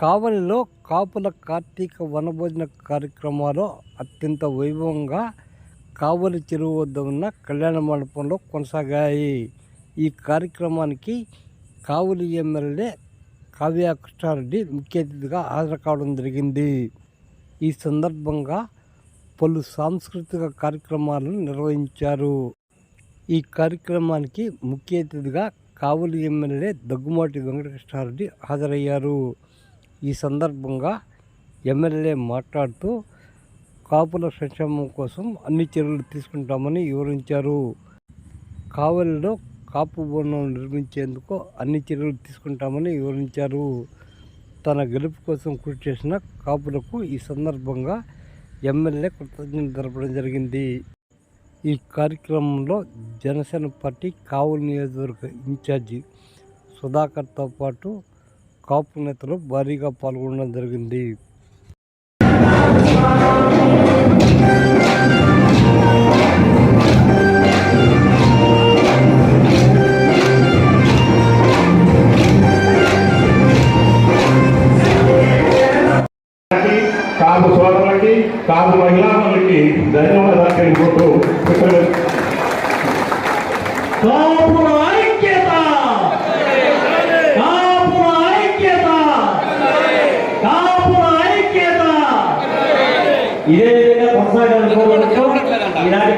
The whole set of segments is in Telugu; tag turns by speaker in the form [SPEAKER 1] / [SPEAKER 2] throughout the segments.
[SPEAKER 1] కావలిలో కాపుల కార్తీక వనభోజన కార్యక్రమాలు అత్యంత వైభవంగా కావలి చెరువు వద్ద ఉన్న కళ్యాణ మండపంలో కొనసాగాయి. ఈ కార్యక్రమానికి కావలి ఎమ్మెల్యే కావ్య కృష్ణారెడ్డి ముఖ్య అతిథిగా హాజరు కావడం జరిగింది. ఈ సందర్భంగా పలు సాంస్కృతిక కార్యక్రమాలను నిర్వహించారు. ఈ కార్యక్రమానికి ముఖ్య అతిథిగా కావలి ఎమ్మెల్యే దగ్గుమాటి వెంకటకృష్ణారెడ్డి హాజరయ్యారు. ఈ సందర్భంగా ఎమ్మెల్యే మాట్లాడుతూ కాపుల సంక్షేమం కోసం అన్ని చర్యలు తీసుకుంటామని వివరించారు. కావలిలో కాపు బృందం నిర్మించేందుకు అన్ని చర్యలు తీసుకుంటామని వివరించారు. తన గెలుపు కోసం కృషి చేసిన కాపులకు ఈ సందర్భంగా ఎమ్మెల్యే కృతజ్ఞతలు జరపడం జరిగింది. ఈ కార్యక్రమంలో జనసేన పార్టీ కావలి నియోజకవర్గ ఇన్ఛార్జి సుధాకర్తో పాటు కాపు నేతలు భారీగా పాల్గొనడం జరిగింది.
[SPEAKER 2] కాపు సోదరులకి కాపు ధన్యవాదాలు తెలుపుతూ
[SPEAKER 3] కాపుల ఐక్యత కాపుల ఐక్యత కాపుల ఐక్యత ఇదే విధంగా కొనసాగాలని కోరుకుంటూ ఈనాటి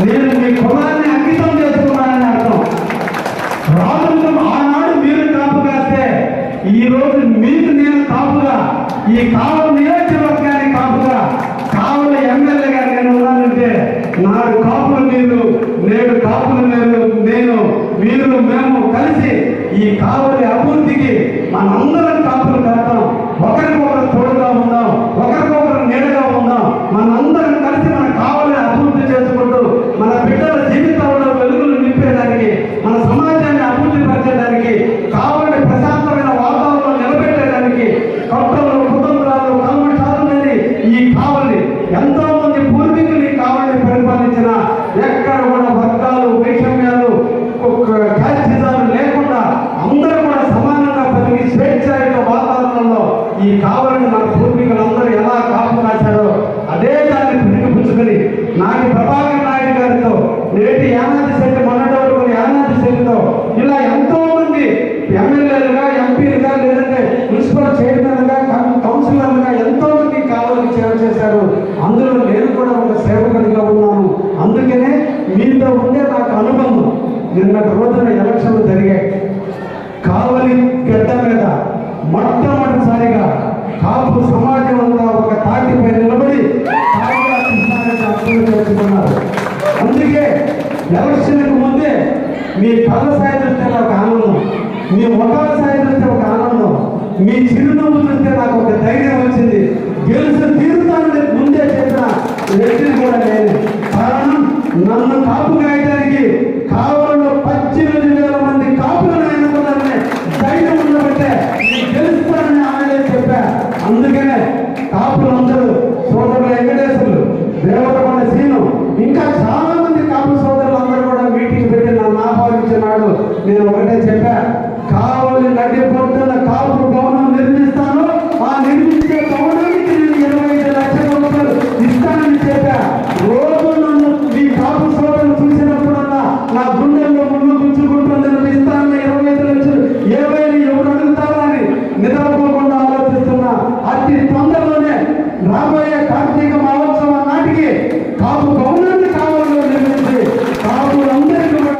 [SPEAKER 4] నేను మీ కులాన్ని అంకితం చేసుకున్నానని అర్థం. రాజులు ఆనాడు మీరు కాపు కాస్తే ఈ రోజు మీకు నేను కాపుగా ఈ కావల నియోజకవర్గానికి కాపుగా కావల ఉన్నానంటే నాడు కాపులు మీరు నేడు కాపులు నేను నేను మీరు మేము కలిసి ఈ కాపు ఈ కావలిని మన పూర్వీకులందరూ ఎలా కాపు కాశారో అదే దాన్ని పుణికిపుచ్చుకొని నాటి ప్రభాకర్ నాయుడు గారితో నేటి యానాది శెట్టి మొన్నటి యానాది శెట్టితో ఇలా ఎంతో మంది ఎమ్మెల్యేలుగా ఎంపీలుగా లేదంటే మున్సిపల్ చైర్మన్గా కౌన్సిలర్లుగా ఎంతో మంది కావాలని సేవ చేశారు. అందులో నేను కూడా ఒక సేవకుడిగా ఉన్నాను. అందుకనే మీతో ఉండే నాకు అనుబంధం. నిన్నటి రోజున ఎలక్షన్లు జరిగాయి. కావలి గడ్డ మీద మొట్టమొదటిసారిగా కాపు సమాజం అంతా ఒక తాటిపై నిలబడి కావ్య అందుకే ఎలక్షన్కి ముందే మీ కళ్ళ సాయి చూస్తే ఒక ఆనందం. మీ ముఖాల సాయి చూస్తే ఒక ఆనందం. మీ చిరునవ్వు చూస్తే నాకు ఒక ధైర్యం వచ్చింది. గెలుసు నేను ఒకటే